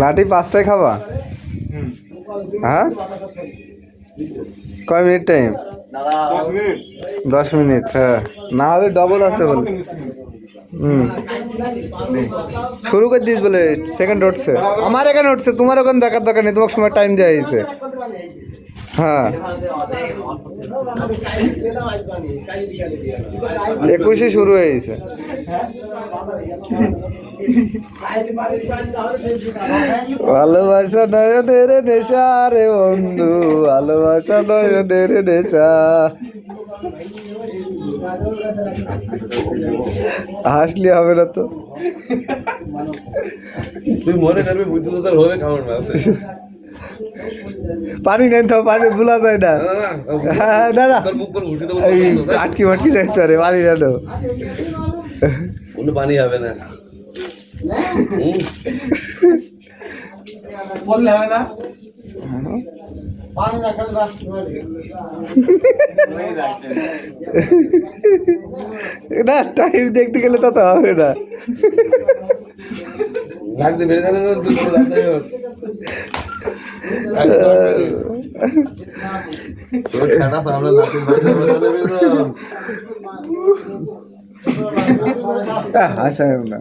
লাঠি পাঁচটায় খাবা? হ্যাঁ? কয় মিনিট টাইম দশ মিনিট। হ্যাঁ। না হলে ডবল আছে বলে। হুম। শুরু করে দিস বলে সেকেন্ড উঠছে। আমার এখানে উঠছে তোমার ওখানে দেখার দরকার নেই তোমার সময় টাইম দেওয়া হয়েছে। হ্যাঁ। একুশে শুরু হয়েছে ভালোবাসা নয়নের নেশা রে বন্ধু ভালোবাসা নয়নের নেশা। হাসলে হবে না তো। তুই মনে করবি বুদ্ধি তোদের হবে খাবার মাছ পানি নেই তো পানি ভুলা যায় না। হ্যাঁ, না, না। এই আটকি মাটকি যাইতে পারে পানি না তো। কোনো পানি হবে না। বললে হবে না না টাইম দেখতে গেলে তো তো হবে না লাগতে বেড়ে গেলে তুই কোনো লাগতে হবে। তোর ঠান্ডা ফান্ডা লাগতে বেড়ে যাবে, বেড়ে যাবে। আহ, হাসা হবে না।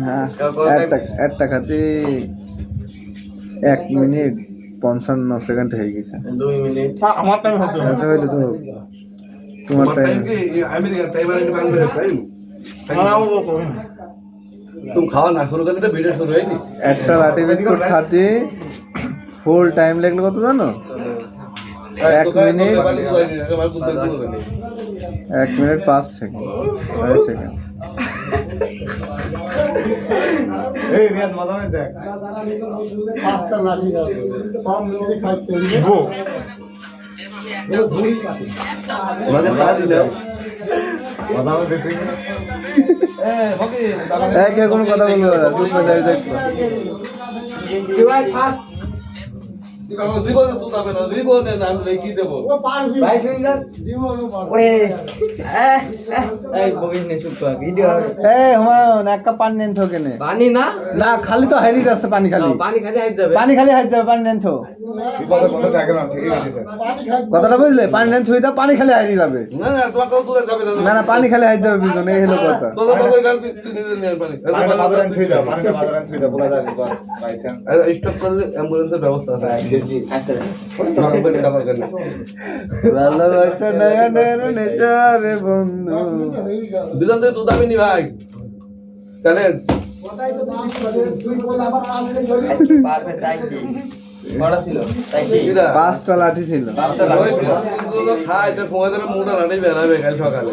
হ্যাঁ একটা একটা খাতে এক মিনিট পঞ্চান্ন সেকেন্ড হয়ে গেছে আমার টাইম হতো হইলে তো তোমার তোমার টাইম করলে তো ভিডিও শুরু হয়নি একটা লাঠি বিস্কুট খাতে ফুল টাইম লাগল কত জানো? এক মিনিট এক মিনিট পাঁচ সেকেন্ড ছয় সেকেন্ড এই রিয়াদ মাদামে দেখ মাদামে দেখে এক কোনো কথা বলবে না চুপ করে দাঁড়িয়ে দেখব জীবনে সুতাবে না জীবনে নাম কি দেবো? এ হুমায়ুন এক কাপ পানি নেন থো কেনে পানি না? না খালি তো যাচ্ছে পানি খালি। পানি খালি যাবে। পানি খালি হারিয়ে যাবে পানি নেন কথাটা বুঝলে? পানি নেন থুই দাও পানি খালি হারিয়ে যাবে। না না তোমার কাউ সুতা যাবে না না। না পানি খালি হারিয়ে যাবে বিজন এই হলো কথা। তোরা তো ওই তুই তুই নিজে নিয়ে আয় পানি। স্টপ করলে অ্যাম্বুলেন্সের ব্যবস্থা আছে। ভালোবাসা নয়নের নেশা বন্ধু। দুজন তুই সুতাবি ভাই। চ্যালেঞ্জ। পাঁচটা লাঠি ছিল। খাই তোর ফোনে তোর মুটা রানি বেড়াবে কাল সকালে।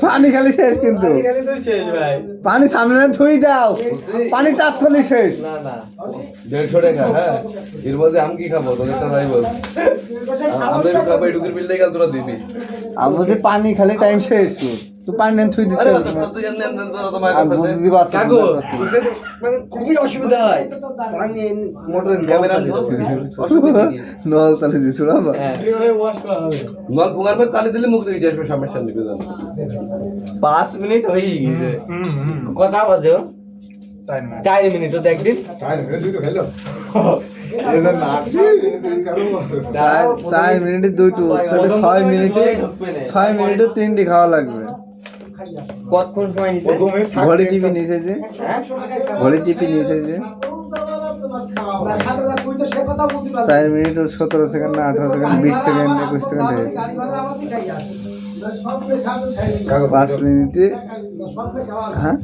পানি খালি শেষ কিন্তু। পানি সামনে ধুই দাও। পানি টাচ করলে শেষ। দেড়শো টাকা হ্যাঁ? এর মধ্যে আমি কি খাব? তোদের তো তাই বল। আমরা খাব এটুকুর বিল গেল তোরা দিবি। আমি বলছি পানি খালি টাইম শেষ। তুই পানি নেন থুই দিতে। মানে খুবই অসুবিধা হয়। পানি মোটরের ক্যামেরা অসুবিধা নল তালে দিছো না? হ্যাঁ। নল ফুগার পর চালিয়ে দিলে মুখ দিয়ে আসবে সামনে সামনে দিবে জানো পাঁচ মিনিট হয়ে গেছে। কথা বাজে চার মিনিট। তো একদিন। চার চার মিনিটে দুইটু তাহলে ছয় মিনিটে ছয় মিনিটে তিনটি খাওয়া লাগবে। কতক্ষণ সময় নিছে? ঘড়ি টিপি নিয়েছে যে? ঘড়ি টিপি নিয়েছে যে? চার মিনিট ও সতেরো সেকেন্ড না আঠারো সেকেন্ড বিশ সেকেন্ড একুশ সেকেন্ড হয়েছে। পাঁচ মিনিটে? হ্যাঁ?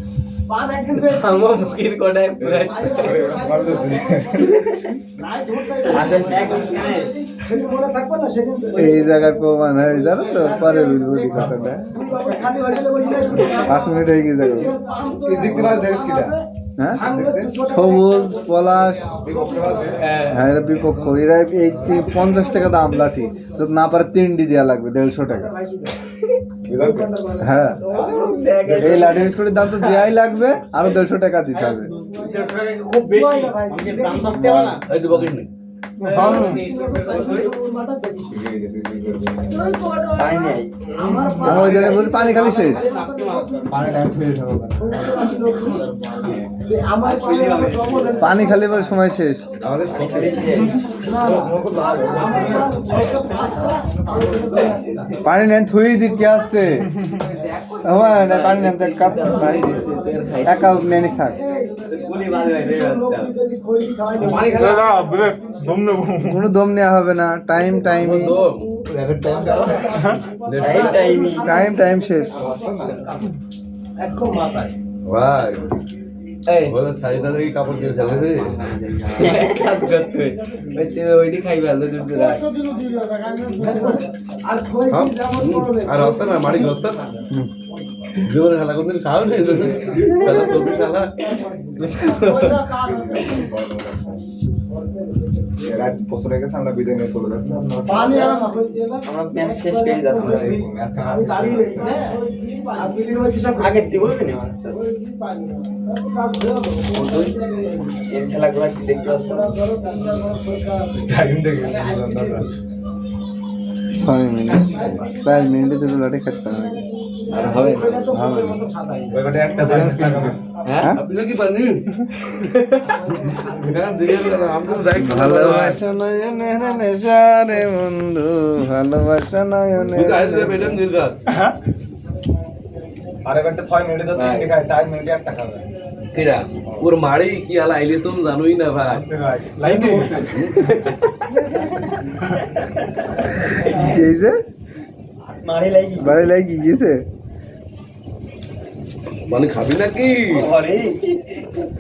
আমার মুখের কটায় এই জায়গায় প্রমাণ হয় জানো তো? পরে বলব কথাটা। পাঁচ মিনিট হয়ে গিয়ে যাবে হ্যাঁ? সবুজ পলাশ। হ্যাঁ বিপক্ষ। এরা এই পঞ্চাশ টাকা দাম লাঠি। যদি না পারে তিনটি দেওয়া লাগবে দেড়শো টাকা। হ্যাঁ। এই লাঠি বিস্কুটের দাম তো দেওয়াই লাগবে আরও দেড়শো টাকা দিতে হবে। পানি খালি শেষ পানি খালি এবার সময় শেষ পানি নেন থুই দিত কে আসছে পানি নেন এক কাপ এক থাক কোনো দম নেওয়া হবে না টাইম টাইমই টাইম টাইম শেষ। কাপড় দিয়ে করতে হয়। ওই তো ওইটি খাইবে রাখ? আর হতো না না? জীবনে খেলা কোনদিন খাও নি খেলা চলবে খেলা? রাত আগে আমরা বিদায় নিয়ে চলে যাচ্ছি। আমার ম্যাচ শেষ করে যাচ্ছে। আগে দিব না? এর খেলাগুলো কি দেখতে পাচ্ছ? টাইম দেখে ছয় মিনিট চার মিনিটে দুটো লাঠি খেতে হবে। আর হবে হবে একটা হ্যাঁ? আপনি কি পানি এটা দিয়ে দিলাম আমি ভালোবাসা নয়নের নেশা রে বন্ধু ভালোবাসা নয়নের বুঝা আইলে ম্যাডাম নির্গাত আর একটা ছয় মিনিটে তো তিনটে খায় চার মিনিটে একটা খাবে। কিরা? ওর মারি কি হালা আইলে তুমি জানোই না ভাই। এই যে? মারি লাগি। বাড়ি লাগে কি গেছে? মানে খাবি নাকি?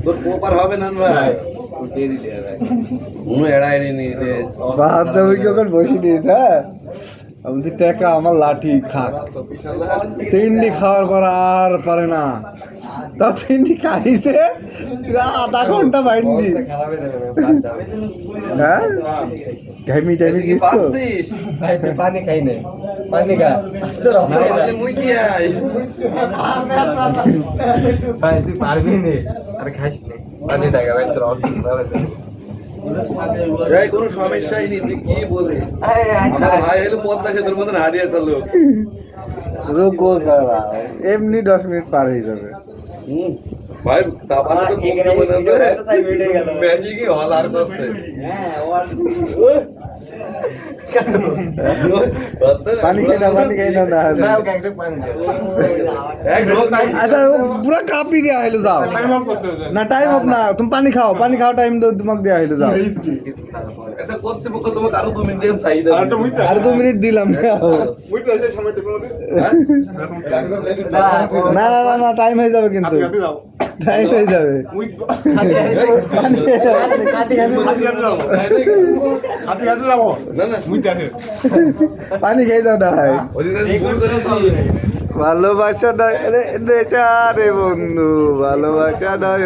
তোর কোপার হবে না ভাই দেরি দে ভাই কোনো এড়াই নি রে বাহার তো ওই যখন বসে নিয়েছে হ্যাঁ? বলছি টাকা আমার লাঠি খাক। তিনটি খাওয়ার পর আর পারে না। তা তিনটি খাইছে পুরা আধা ঘণ্টা বাইন্দি। হয়ে? ঘাইমি টাইমি গিয়েছ তো? পানি খাই না। পানি খা। ভাই তুই পারবি নে। আর খাইস নে। পানি টাকা ভাই তোর অসুবিধা এই কোনো সমস্যাই নেই তুই কি বলে ভাই হলো পদ্মা সেতুর মতন হারিয়ে একটা লোক। রোগো এমনি দশ মিনিট পার হয়ে যাবে। ভাই তো হল আর করতে পানি খাই না পানি খাই আচ্ছা পুরা কাপি দেওয়া হইল যাও। না টাইম অফ না তুমি পানি খাও পানি খাও টাইম তোমাকে দেওয়া হইল যাও। আরও দু মিনিট দিলাম। না না না টাইম হয়ে যাবে কিন্তু। টাইম হয়ে যাবে। পানি খেয়ে যাও। না ভাই। ভালোবাসা নয় রে রে বন্ধু ভালোবাসা নয়